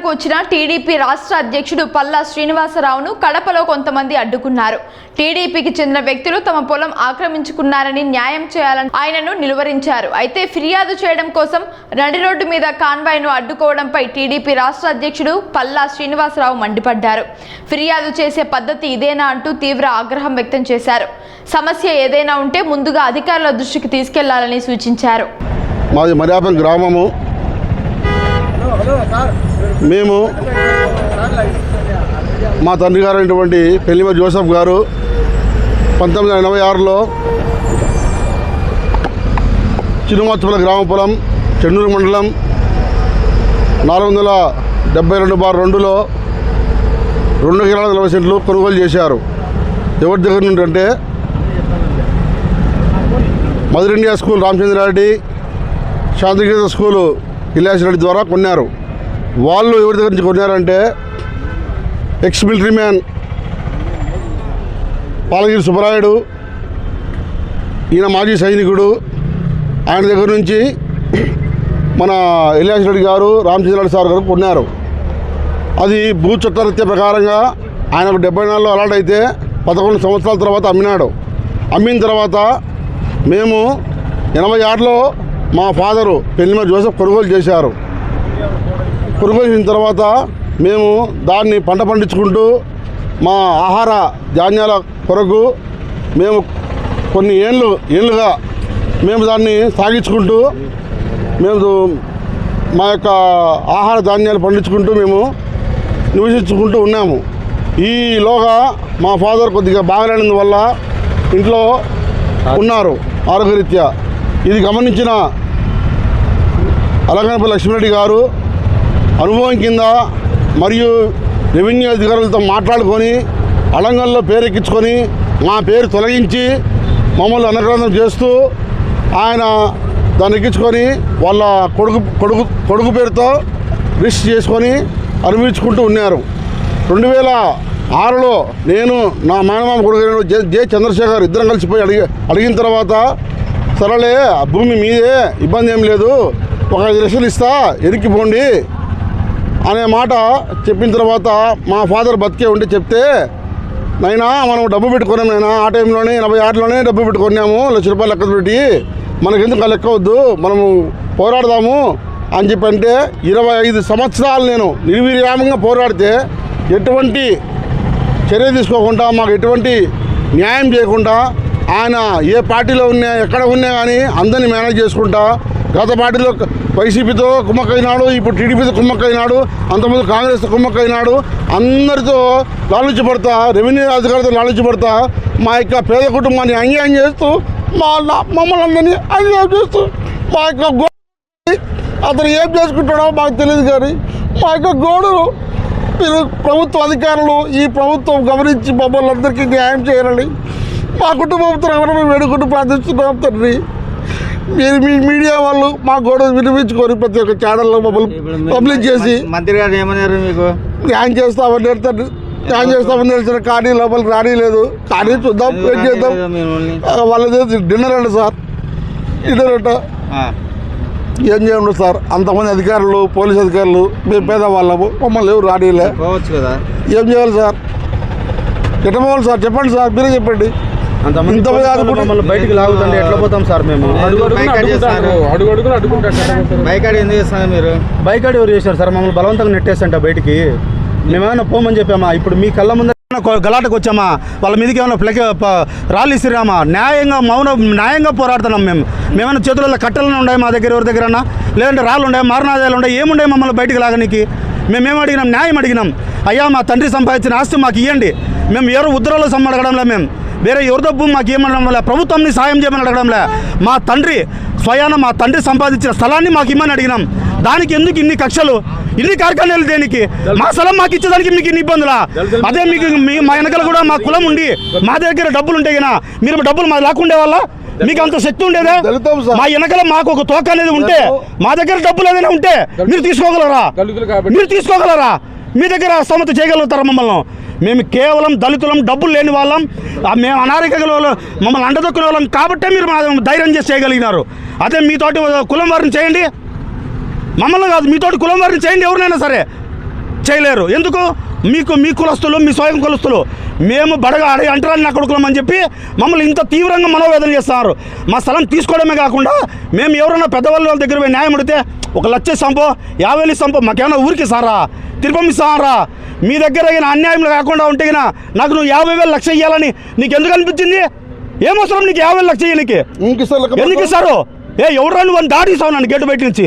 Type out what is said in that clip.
పర్యటనకు వచ్చిన టీడీపీ రాష్ట్ర అధ్యక్షుడు పల్లా శ్రీనివాసరావును కడపలో కొంతమంది అడ్డుకున్నారు. టీడీపీకి చెందిన వ్యక్తులు తమ పొలం ఆక్రమించుకున్నారని న్యాయం చేయాలని ఆయనను నిలువరించారు. అయితే ఫిర్యాదు చేయడం కోసం నడి రోడ్డు మీద కాన్వాయ్ను అడ్డుకోవడంపై టీడీపీ రాష్ట్ర అధ్యక్షుడు పల్లా శ్రీనివాసరావు మండిపడ్డారు. ఫిర్యాదు చేసే పద్ధతి ఇదేనా అంటూ తీవ్ర ఆగ్రహం వ్యక్తం చేశారు. సమస్య ఏదైనా ఉంటే ముందుగా అధికారుల దృష్టికి తీసుకెళ్ళాలని సూచించారు. మాది మర్యాపం గ్రామము. మేము మా తండ్రి గారు అయినటువంటి పెళ్ళిమ జోసఫ్ గారు పంతొమ్మిది వందల ఎనభై ఆరులో చినుమచ్చపల గ్రామ పొలం చెన్నూరు మండలం నాలుగు వందల డెబ్బై రెండు బార్ రెండులో రెండు ఎకరాల నలభై సెంట్లు కొనుగోలు చేశారు. ఎవరి దగ్గర నుండి అంటే Mother India School Ramachandra Reddy Shantigeetha school ఇలాస్ Reddy ద్వారా కొన్నారు. వాళ్ళు ఎవరి దగ్గర నుంచి కొన్నారంటే ex military man Palagiri Subbarayudu ఈయన మాజీ సైనికుడు. ఆయన దగ్గర నుంచి మన ఇలియాస్ రెడ్డి గారు రామచంద్రరెడ్డి సార్ గారు కొన్నారు. అది భూ చట్టరీత్య ప్రకారంగా ఆయనకు డెబ్బై నాలుగులో అలాట్ అయితే పదకొండు సంవత్సరాల తర్వాత అమ్మినాడు. అమ్మిన తర్వాత మేము ఎనభై ఆరులో మా ఫాదరు పెళ్ళిమ జోసెఫ్ కొనుగోలు చేశారు. కొనుగోలు తర్వాత మేము దాన్ని పంట పండించుకుంటూ మా ఆహార ధాన్యాల కొరకు మేము కొన్ని ఏళ్ళు ఏళ్ళుగా మేము దాన్ని సాగించుకుంటూ మేము మా యొక్క ఆహార ధాన్యాలు పండించుకుంటూ మేము నివసించుకుంటూ ఉన్నాము. ఈలోగా మా ఫాదర్ కొద్దిగా బాగలేనందువల్ల ఇంట్లో ఉన్నారు ఆరోగ్యరీత్యా. ఇది గమనించిన అలంగనపల్లి లక్ష్మీరెడ్డి గారు అనుభవం కింద మరియు రెవెన్యూ అధికారులతో మాట్లాడుకొని అలంగంలో పేరెక్కించుకొని మా పేరు తొలగించి మమ్మల్ని అనగ్రహం చేస్తూ ఆయన దాన్ని ఎక్కించుకొని వాళ్ళ కొడుకు కొడుకు కొడుకు పేరుతో రిజిస్టర్ చేసుకొని అనుభవించుకుంటూ ఉన్నారు. రెండు వేల ఆరులో నేను నా మేనమామ కొడుకు జే జే చంద్రశేఖర్ ఇద్దరం కలిసిపోయి అడిగి అడిగిన తర్వాత సరేలే ఆ భూమి మీదే ఇబ్బంది ఏం లేదు ఒక ఐదు లక్షలు ఇస్తా ఎరిక్కిపోండి అనే మాట చెప్పిన తర్వాత మా ఫాదర్ బతికే ఉండి చెప్తే నైనా మనం డబ్బు పెట్టుకున్నాం నైనా ఆ టైంలోనే ఎనభై ఆరులోనే డబ్బు పెట్టుకున్నాము. లక్ష రూపాయలు లెక్క పెట్టి మనకెందుకు లెక్క వద్దు? మనము పోరాడదాము. అని చెప్పి అంటే ఇరవై ఐదు సంవత్సరాలు నేను నిర్విరామంగా పోరాడితే ఎటువంటి చర్య తీసుకోకుండా మాకు ఎటువంటి న్యాయం చేయకుండా ఆయన ఏ పార్టీలో ఉన్నా ఎక్కడ ఉన్నా కానీ అందరినీ మేనేజ్ చేసుకుంటా గత పార్టీలో వైసీపీతో కుమ్మక్కైనాడు ఇప్పుడు టీడీపీతో కుమ్మక్కైనాడు అంతకుముందు కాంగ్రెస్తో కుమ్మక్కైనాడు అందరితో లాలించబడతా రెవెన్యూ అధికారులతో లాలించబడతా మా యొక్క పేద కుటుంబాన్ని అన్యాయం చేస్తూ మా నా- మమ్మల్ని అందరినీ అన్యాయం చేస్తూ మా యొక్క గో అతను ఏం చేసుకుంటాడో మాకు తెలియదు కానీ మా యొక్క గోడు మీరు ప్రభుత్వ అధికారులు ఈ ప్రభుత్వం గమనించి మమ్మల్ని అందరికీ న్యాయం చేయాలని మా కుటుంబంతో ఎవరైనా వేడుకుంటూ ప్రార్థిస్తున్నాం తండ్రి. మీరు మీ మీడియా వాళ్ళు మా గోడ వినిపించుకొని ప్రతి ఒక్క ఛానల్లో మమ్మల్ని పబ్లిక్ చేసి మంత్రి గారు ఏమన్నారు మీకు? న్యాయం చేస్తామని తండ్రి న్యాయం చేస్తామని తెలిసిన కానీ లోపలికి రానిలేదు. కానీ చూద్దాం వెయిట్ చేద్దాం. వాళ్ళది డిన్నర్ అండి సార్. డిన్నర్ అంట. ఏం చేయండి సార్? అంతమంది అధికారులు పోలీస్ అధికారులు మేము పేదవాళ్ళము మమ్మల్ని ఎవరు రానిలే. ఏం చేయాలి సార్? ఎట్లా పోవాలి సార్? చెప్పండి సార్ మీరే చెప్పండి. అంతమంది ఇంత పోలీసు ఆదుకుంటే- వాళ్ళు మమ్మల్ని బయటికి లాగుతుంటే ఎట్లా పోతాం సార్ మేము? అడుగు బైక్ అడి చేస్తారు అడుగు అడుగున అడ్డుకుంటారు సార్. బైక్ అడి ఎందుకు చేస్తున్నారు మీరు? బైక్ ఆడి ఎవరు చేశారు సార్? మమ్మల్ని బలవంతంగా నెట్టేసంట బయటికి. మేమేమైనా పోమని చెప్పామా? ఇప్పుడు మీ కళ్ళ ముందు గలాటకు వచ్చామా? వాళ్ళ మీదకి ఏమైనా ప్లెక్ రాళ్ళు ఇసిరామా? న్యాయంగా మౌన న్యాయంగా పోరాడుతున్నాం మేము. మేమైనా చేతులలో కట్టెలను ఉన్నాయి మా దగ్గర? ఎవరి దగ్గర లేదంటే రాళ్ళు ఉన్నాయి? మారణాదాయాలు ఉన్నాయి? ఏముండే మమ్మల్ని బయటికి లాగనికి? మేమేం అడిగినాం? న్యాయం అడిగినాం. అయ్యా మా తండ్రి సంపాదించిన ఆస్తి మాకు ఇవ్వండి మేము ఎవరు ఉద్రలో సొమ్ము అడగడంలే మేము? వేరే ఎవరి డబ్బు మాకు ఏమనడం లే ప్రభుత్వంని సాయం చేయమని అడగడంలే మా తండ్రి స్వయాన మా తండ్రి సంపాదించిన స్థలాన్ని మాకు ఇమ్మని అడిగినాం. దానికి ఎందుకు ఇన్ని కక్షలు? ఇన్ని కార్ఖానాలు దేనికి? మా స్థలం మాకు ఇచ్చేదానికి మీకు ఇన్ని ఇబ్బందులా? అదే మీకు మీ మా వెనకాల కూడా మా కులం ఉండి మా దగ్గర డబ్బులు ఉంటే గినా మీరు డబ్బులు మా లాక్కుండే వాళ్ళ? మీకు అంత శక్తి ఉండేదా. మా వెనకాల మాకు ఒక తోక అనేది ఉంటే మా దగ్గర డబ్బులు ఏదైనా ఉంటే మీరు తీసుకోగలరా? మీరు తీసుకోగలరా? మీ దగ్గర స్తోమత చేయగలుగుతారా మమ్మల్ని? మేము కేవలం దళితులం డబ్బులు లేని వాళ్ళం. మేము అనారోగ్య మమ్మల్ని అండదొక్కునే వాళ్ళం కాబట్టే మీరు మా ధైర్యం చేసి చేయగలిగినారు. అదే మీతోటి కులం వారిని చేయండి. మమ్మల్ని కాదు మీతోటి కులం వారిని చేయండి ఎవరినైనా సరే. చేయలేరు. ఎందుకు? మీకు మీ కులస్తులు మీ స్వయం కులస్తులు. మేము బడగా అడే అంటరాని నా కొడుకులం అని చెప్పి మమ్మల్ని ఇంత తీవ్రంగా మనోవేదన చేస్తున్నారు. మా స్థలం తీసుకోవడమే కాకుండా మేము ఎవరైనా పెద్దవాళ్ళ వాళ్ళ దగ్గర పోయి న్యాయం అడిగితే ఒక లక్ష సంపో యాభై వేలు సంపో మాకేమైనా ఊరికి సారా తిరుపతి ఇస్తారా మీ దగ్గర అన్యాయం కాకుండా ఉంటే నాకు నువ్వు యాభై వేలు లక్ష ఇవ్వాలని నీకు ఎందుకు అనిపించింది? ఏమవసరం నీకు యాభై వేలు లక్ష ఇయ్యనికి? ఎందుకు ఇస్తారు? ఏ ఎవరు నువ్వు అని దాటిస్తావు నన్ను గేటు బయట నుంచి?